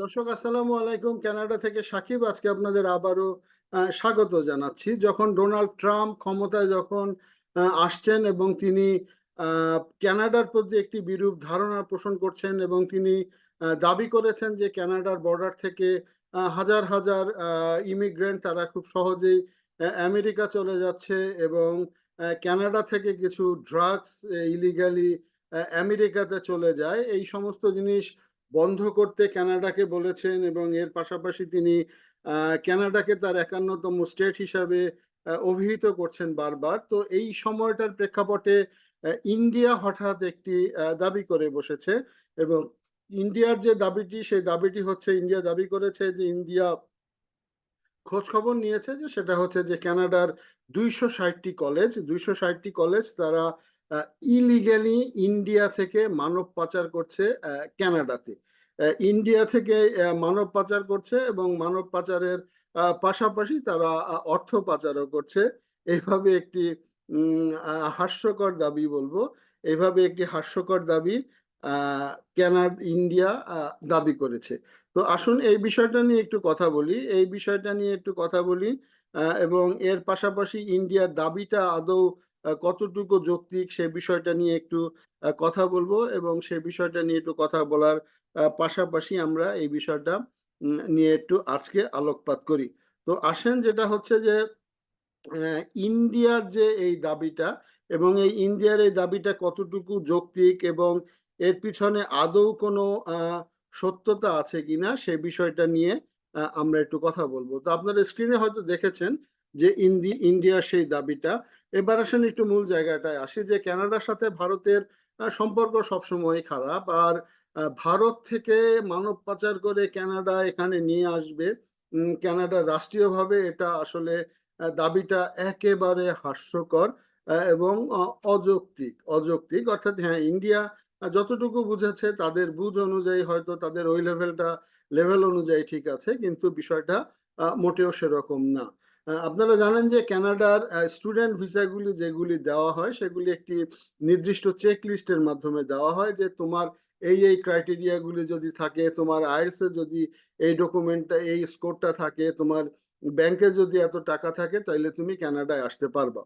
দর্শক, আসসালামু আলাইকুম। কানাডা থেকে সাকিব আজকে আপনাদের আবারও স্বাগত জানাচ্ছি। যখন ডোনাল্ড ট্রাম্প ক্ষমতায় যখন আসছেন এবং তিনি কানাডার প্রতি একটি বিরূপ ধারণা পোষণ করছেন এবং তিনি দাবি করেছেন যে কানাডার বর্ডার থেকে হাজার হাজার ইমিগ্রেন্ট তারা খুব সহজেই আমেরিকা চলে যাচ্ছে এবং কানাডা থেকে কিছু ড্রাগস, ইলিগালি আমেরিকাতে চলে যায়। এই সমস্ত জিনিস বন্ধ করতে কানাডাকে বলেছেন এবং এর পাশাপাশি তিনি কানাডাকে তার একান্নতম স্টেট হিসাবে অভিহিত করছেন বারবার। তো এই সময়টার প্রেক্ষাপটে ইন্ডিয়া হঠাৎ একটি দাবি করে বসেছে এবং ইন্ডিয়ার যে দাবিটি, সেই দাবিটি হচ্ছে, ইন্ডিয়া দাবি করেছে যে ইন্ডিয়া খোঁজ খবর নিয়েছে যে সেটা হচ্ছে যে কানাডার দুইশো ষাটটি কলেজ, দুইশো ষাটটি কলেজ তারা ইলিগালি ইন্ডিয়া থেকে মানব পাচার করছে আহ, কানাডাতে ইন্ডিয়া থেকে মানব পাচার করছে এবং মানব পাচারের পাশাপাশি তারা অর্থ পাচারও করছে। এইভাবে একটি হাস্যকর দাবি বলব। এইভাবে একটি হাস্যকর দাবি কানাড ইন্ডিয়া দাবি করেছে। তো আসুন এই বিষয়টা নিয়ে একটু কথা বলি। এই বিষয়টা নিয়ে একটু কথা বলি এবং এর পাশাপাশি ইন্ডিয়ার দাবিটা আদৌ কতটুকু যৌক্তিক সে বিষয়টা নিয়ে একটু কথা বলব এবং সে বিষয়টা নিয়ে একটু কথা বলার পাশাপাশি আমরা এই বিষয়টা নিয়ে একটু আজকে আলোকপাত করি। তো আসেন যেটা হচ্ছে যে ইন্ডিয়ার যে এই দাবিটা এবং এই ইন্ডিয়ার এই দাবিটা কতটুকু যৌক্তিক এবং এর পিছনে আদৌ কোনো সত্যতা আছে কিনা সে বিষয়টা নিয়ে আমরা একটু কথা বলব। তো আপনারা স্ক্রিনে হয়তো দেখেছেন যে ইন্দি ইন্ডিয়ার সেই দাবিটা এবার আসেন একটু মূল জায়গাটায় আসি যে কানাডার সাথে ভারতের সম্পর্ক সবসময় খারাপ আর ভারত থেকে মানব পাচার করে কানাডা এখানে নিয়ে আসবে। কানাডা রাষ্ট্রীয়ভাবে এটা আসলে দাবিটা একেবারে হাস্যকর এবং অযৌক্তিক অযৌক্তিক। অর্থাৎ হ্যাঁ ইন্ডিয়া যতটুকু বুঝেছে তাদের বুঝ অনুযায়ী হয়তো তাদের ওই লেভেলটা লেভেল অনুযায়ী ঠিক আছে, কিন্তু বিষয়টা মোটেও সেরকম না। আপনারা জানেন যে কানাডার স্টুডেন্ট ভিসাগুলি যেগুলি দেওয়া হয় সেগুলি একটি নির্দিষ্ট চেক লিস্টের মাধ্যমে দেওয়া হয় যে তোমার এই এই ক্রাইটেরিয়াগুলি যদি থাকে তোমার আইএলস যদি এই ডকুমেন্টটা এই স্কোরটা থাকে তোমার ব্যাংকে যদি এত টাকা থাকে তাহলে তুমি কানাডায় আসতে পারবা।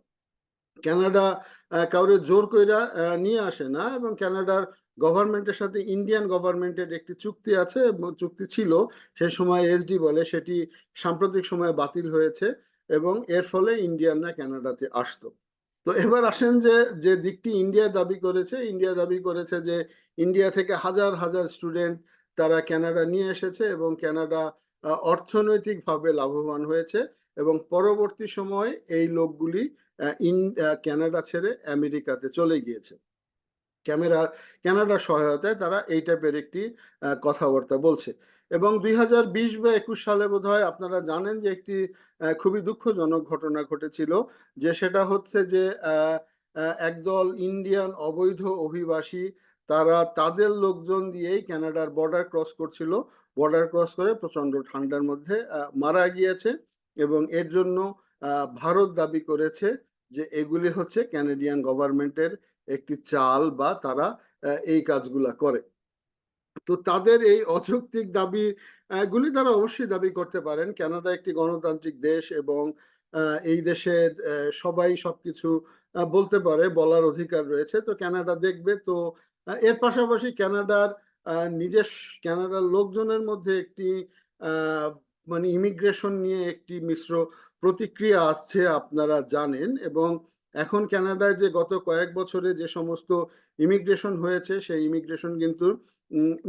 আহ, কাউরে জোর কইরা নিয়ে আসে না এবং কানাডার গভর্নমেন্টের সাথে ইন্ডিয়ান গভর্নমেন্টের একটি চুক্তি আছে চুক্তি ছিল। সে সময় এসডি বলে সেটি সাম্প্রতিক সময়ে বাতিল হয়েছে। এবং এর ফলে ইন্ডিয়ানরা কানাডাতে আসতো। তো এবার আসেন যে যে দিকটি ইন্ডিয়া দাবি করেছে ইন্ডিয়া দাবি করেছে যে ইন্ডিয়া থেকে হাজার হাজার স্টুডেন্ট তারা ক্যানাডা নিয়ে এসেছে এবং আহ, অর্থনৈতিকভাবে লাভবান হয়েছে এবং পরবর্তী সময়ে এই লোকগুলি ইন কানাডা ছেড়ে আমেরিকাতে চলে গিয়েছে। ক্যামেরার ক্যানাডার সহায়তায় তারা এই টাইপের একটি কথাবার্তা বলছে। এবং দুই হাজার বিশ বা একুশ সালে বোধহয় আপনারা জানেন যে একটি খুবই দুঃখজনক ঘটনা ঘটেছিল, যে সেটা হচ্ছে যে একদল ইন্ডিয়ান অবৈধ অভিবাসী, তারা তাদের লোকজন দিয়েই কানাডার বর্ডার ক্রস করছিল। বর্ডার ক্রস করে প্রচণ্ড ঠান্ডার মধ্যে মারা গিয়েছে এবং এর জন্য ভারত দাবি করেছে যে এগুলি হচ্ছে ক্যানাডিয়ান গভর্নমেন্টের একটি চাল বা তারা এই কাজগুলা করে। তো তাদের এই অযৌক্তিক দাবি গুলি তারা অবশ্যই দাবি করতে পারেন। কানাডা একটি গণতান্ত্রিক দেশ এবং এই দেশের সবাই সবকিছু বলতে পারে বলার অধিকার রয়েছে। তো কানাডা দেখবে তো এর পাশাপাশি কানাডার আহ, নিজের কানাডার লোকজনের মধ্যে একটি মানে ইমিগ্রেশন নিয়ে একটি মিশ্র প্রতিক্রিয়া আসছে আপনারা জানেন। এবং এখন কানাডায় যে গত কয়েক বছরে যে সমস্ত ইমিগ্রেশন হয়েছে, সেই ইমিগ্রেশন কিন্তু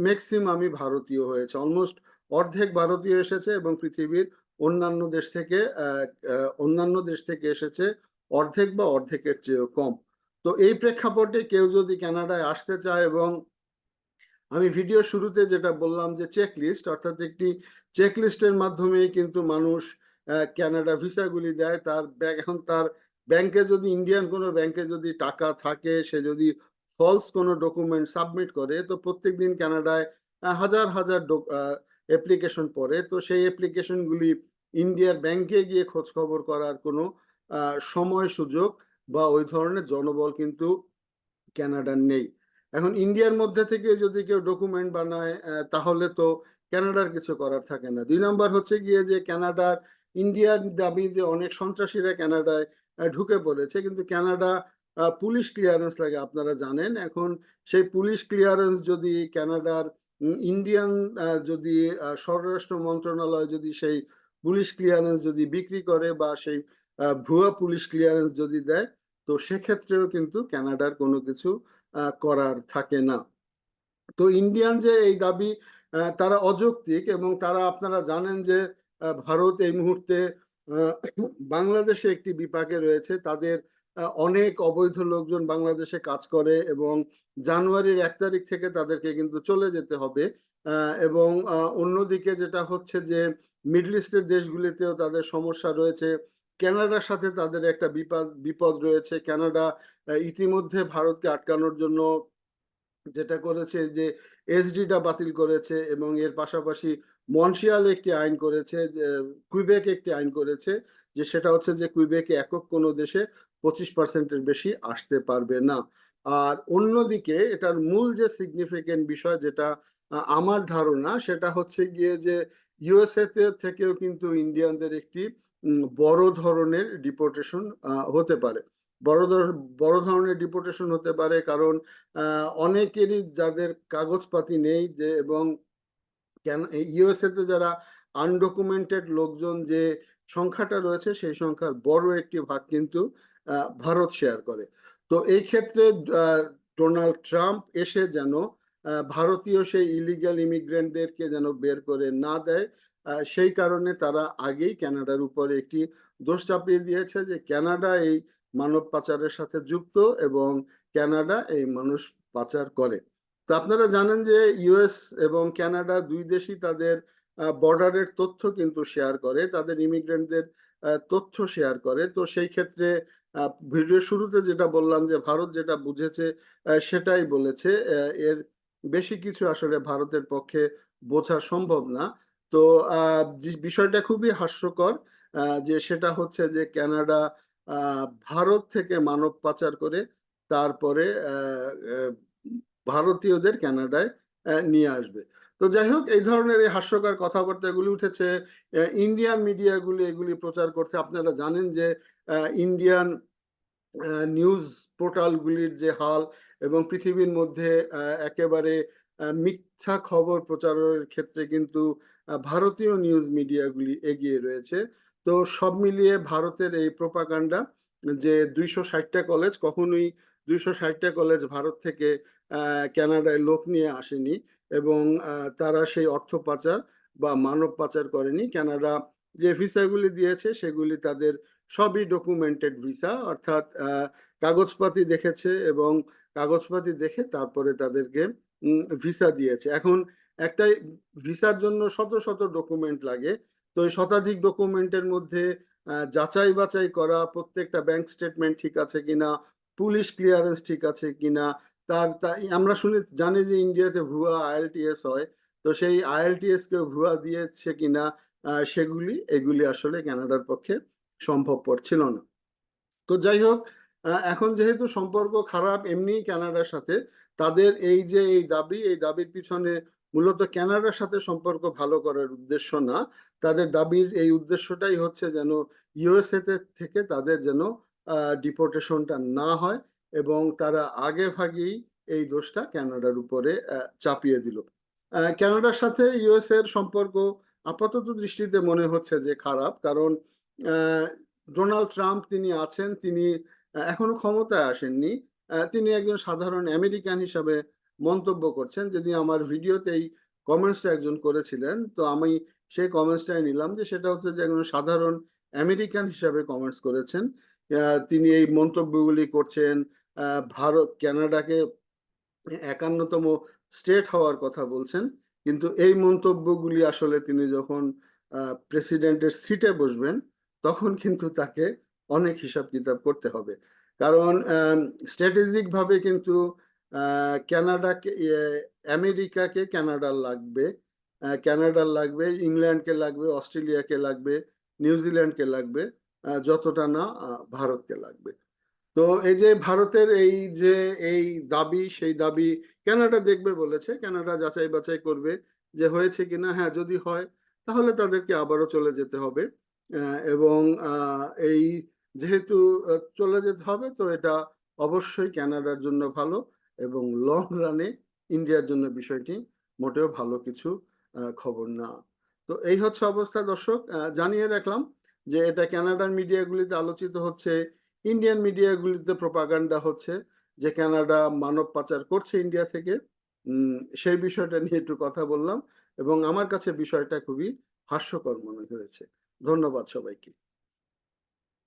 ম্যাক্সিমামই ভারতীয় হয়েছে। অলমোস্ট অর্ধেক ভারতীয় এসেছে এবং পৃথিবীর অন্যান্য দেশ থেকে অন্যান্য দেশ থেকে এসেছে অর্ধেক বা অর্ধেকের চেয়েও কম। তো এই প্রেক্ষাপটে কেউ যদি কানাডায় আসতে চায় এবং আমি ভিডিও শুরুতে যেটা বললাম যে চেক লিস্ট অর্থাৎ একটি চেক লিস্টের মাধ্যমে কিন্তু মানুষ কানাডা ভিসাগুলি দেয়, তার ব্যাগ, এখন তার ব্যাংকে যদি ইন্ডিয়ান কোনো ব্যাংকে যদি টাকা থাকে সে যদি ফলস কোনো ডকুমেন্ট সাবমিট করে তো প্রত্যেকদিন কানাডায় আহ, হাজার হাজার অ্যাপ্লিকেশন পড়ে। তো সেই অ্যাপ্লিকেশনগুলি ইন্ডিয়ার ব্যাংকে গিয়ে খোঁজ খবর করার কোনো সময় সুযোগ বা ওই ধরনের জনবল কিন্তু কানাডার নেই। এখন ইন্ডিয়ার মধ্যে থেকে যদি কেউ ডকুমেন্ট বানায় তাহলে তো ক্যানাডার কিছু করার থাকে না। দুই নম্বর হচ্ছে গিয়ে যে ক্যানাডার ইন্ডিয়ার দাবি যে অনেক সন্ত্রাসীরা কানাডায় আহ, ঢুকে পড়েছে। কিন্তু আহ, পুলিশ ক্লিয়ারেন্স লাগে আপনারা জানেন। এখন সেই পুলিশ ক্লিয়ারেন্স যদি কানাডার উম, ইন্ডিয়ান যদি স্বরাষ্ট্র মন্ত্রণালয় যদি সেই পুলিশ ক্লিয়ারেন্স যদি বিক্রি করে বা সেই ভুয়া পুলিশ ক্লিয়ারেন্স যদি দেয় তো সেক্ষেত্রেও কিন্তু কানাডার কোনো কিছু করার থাকে না। তো ইন্ডিয়ান যে এই দাবি তারা অযৌক্তিক এবং তারা আপনারা জানেন যে ভারত এই মুহূর্তে বাংলাদেশে একটি বিপাকে রয়েছে। তাদের অনেক অবৈধ লোকজন বাংলাদেশে কাজ করে এবং জানুয়ারির এক তারিখ থেকে তাদেরকে কিন্তু চলে যেতে হবে। এবং অন্যদিকে যেটা হচ্ছে যে মিডল ইস্টের দেশগুলিতেও তাদের সমস্যা রয়েছে। কানাডার সাথে তাদের একটা বিপদ বিপদ রয়েছে। আহ, ইতিমধ্যে ভারতকে আটকানোর জন্য যেটা করেছে যে এসডিটা বাতিল করেছে এবং এর পাশাপাশি মন্ট্রিয়াল একটি আইন করেছে কুইবেক একটি আইন করেছে, যে সেটা হচ্ছে যে কুইবেকে একক কোনো দেশে পঁচিশ পার্সেন্টের বেশি আসতে পারবে না। আর অন্যদিকে এটার মূল যে সিগনিফিকেন্ট বিষয় যেটা আমার ধারণা সেটা হচ্ছে গিয়ে যে ইউএসএ থেকেও কিন্তু ইন্ডিয়ানদের একটি বড় ধরনের ডিপোর্টেশন হতে পারে। বড় বড় ধরনের ডিপোর্টেশন হতে পারে, কারণ অনেকেরই যাদের কাগজপাতি নেই যে, এবং কেন ইউএসএ তে যারা আনডকুমেন্টেড লোকজন যে সংখ্যাটা রয়েছে, সেই সংখ্যার বড় একটি ভাগ কিন্তু ভারত শেয়ার করে। তো এই ক্ষেত্রে ডোনাল্ড ট্রাম্প এসে যেন ভারতীয় সেই ইলিগাল ইমিগ্রেন্টদেরকে যেন বের করে না দেয় সেই কারণে তারা আগেই কানাডার উপরে একটি দোষ চাপিয়ে দিয়েছে যে কানাডা এই মানব পাচারের সাথে যুক্ত এবং ক্যানাডা এই মানুষ পাচার করে। তো আপনারা জানেন যে ইউএস এবং ক্যানাডা দুই দেশই তাদের বর্ডারের তথ্য কিন্তু শেয়ার করে, তাদের ইমিগ্রেন্টদের তথ্য শেয়ার করে। তো সেই ক্ষেত্রে ভিডিও শুরুতে যেটা বললাম যে ভারত যেটা বুঝেছে সেটাই বলেছে এর বেশি কিছু আসলে ভারতের পক্ষে বোঝা সম্ভব না। তো বিষয়টা খুবই হাস্যকর যে সেটা হচ্ছে যে ক্যানাডা ভারত থেকে মানব পাচার করে তারপরে ভারতীয়দের কানাডায় নিয়ে আসবে। তো যাই হোক, এই ধরনের এই হাস্যকর কথাবার্তাগুলি উঠেছে। ইন্ডিয়ান মিডিয়াগুলি এগুলি প্রচার করছে। আপনারা জানেন যে ইন্ডিয়ান নিউজ পোর্টালগুলির যে হাল এবং পৃথিবীর মধ্যে একেবারে মিথ্যা খবর প্রচারের ক্ষেত্রে কিন্তু ভারতীয় নিউজ মিডিয়াগুলি এগিয়ে রয়েছে। তো সব মিলিয়ে ভারতের এই প্রোপাগান্ডা যে দুইশো ষাটটা কলেজ কখনোই দুইশো ষাটটা কলেজ ভারত থেকে আহ, কানাডায় লোক নিয়ে আসেনি এবং তারা সেই অর্থ পাচার বা মানব পাচার করেনি। কানাডা যে ভিসাগুলি দিয়েছে সেগুলি তাদের সবই ডকুমেন্টেড ভিসা অর্থাৎ কাগজপাতি দেখেছে এবং কাগজপাতি দেখে তারপরে তাদেরকে ভিসা দিয়েছে। এখন একটা ভিসার জন্য শত শত ডকুমেন্ট লাগে। তো শতাধিক ডকুমেন্টের মধ্যে যাচাই বাছাই করা, প্রত্যেকটা ব্যাংক স্টেটমেন্ট ঠিক আছে কিনা পুলিশ ক্লিয়ারেন্স ঠিক আছে কিনা, তার আমরা শুনে, জানি যে ইন্ডিয়াতে ভুয়া আইএলটিএস হয়, তো সেই আইএলটিএস কেউ ভুয়া দিয়েছে কিনা সেগুলি, এগুলি আসলে কানাডার পক্ষে সম্ভবপর ছিল না। তো যাই হোক এখন যেহেতু সম্পর্ক খারাপ এমনি কানাডার সাথে, তাদের এই যে এই দাবি, এই দাবির পিছনে মূলত কানাডার সাথে সম্পর্ক ভালো করার উদ্দেশ্য না। তাদের দাবির এই উদ্দেশ্যটাই হচ্ছে যেন ইউএসএ থেকে তাদের যেন ডিপোর্টেশনটা না হয় এবং তারা আগে ভাগেই এই দোষটা কানাডার উপরে চাপিয়ে দিল। আহ, কানাডার সাথে ইউএস এর সম্পর্ক আপাতত দৃষ্টিতে মনে হচ্ছে যে খারাপ কারণ ডোনাল্ড ট্রাম্প তিনি আছেন তিনি এখনও ক্ষমতায় আসেননি। তিনি একজন সাধারণ আমেরিকান হিসাবে মন্তব্য করছেন। যদি আমার ভিডিওতেই কমেন্টসটা একজন করেছিলেন, তো আমি সেই কমেন্টসটাই নিলাম যে সেটা হচ্ছে যে একজন সাধারণ আমেরিকান হিসাবে কমেন্টস করেছেন। তিনি এই মন্তব্যগুলি করছেন ভারত, কানাডাকে একান্নতম স্টেট হওয়ার কথা বলছেন। কিন্তু এই মন্তব্যগুলি আসলে তিনি যখন প্রেসিডেন্টের সিটে বসবেন, তখন কিন্তু তাকে অনেক হিসাব কিতাব করতে হবে। কারণ স্ট্র্যাটেজিকভাবে কিন্তু আহ, কানাডাকে আমেরিকাকে কানাডার লাগবে। আহ, কানাডার লাগবে ইংল্যান্ডকে লাগবে অস্ট্রেলিয়াকে লাগবে নিউজিল্যান্ডকে লাগবে যতটা না ভারতকে লাগবে। তো এই যে ভারতের এই যে এই দাবি সেই দাবি কানাডা দেখবে বলেছে। কানাডা যাচাই বাছাই করবে যে হয়েছে কিনা। হ্যাঁ যদি হয় তাহলে তাদেরকে আবারও চলে যেতে হবে। এবং এই যেহেতু চলে যেতে হবে তো এটা অবশ্যই ক্যানাডার জন্য ভালো। এবং লং রানে ইন্ডিয়ার জন্য বিষয়টি মোটেও ভালো কিছু খবর না। তো এই হচ্ছে অবস্থা দর্শক। জানিয়ে রাখলাম যে এটা কানাডার মিডিয়াগুলিতে আলোচিত হচ্ছে ইন্ডিয়ান মিডিয়াগুলিতে প্রপাগান্ডা হচ্ছে, যে কানাডা মানব পাচার করছে ইন্ডিয়া থেকে। সেই বিষয়টা নিয়ে একটু কথা বললাম এবং আমার কাছে বিষয়টা খুবই হাস্যকর মনে হয়েছে। ধন্যবাদ সবাইকে।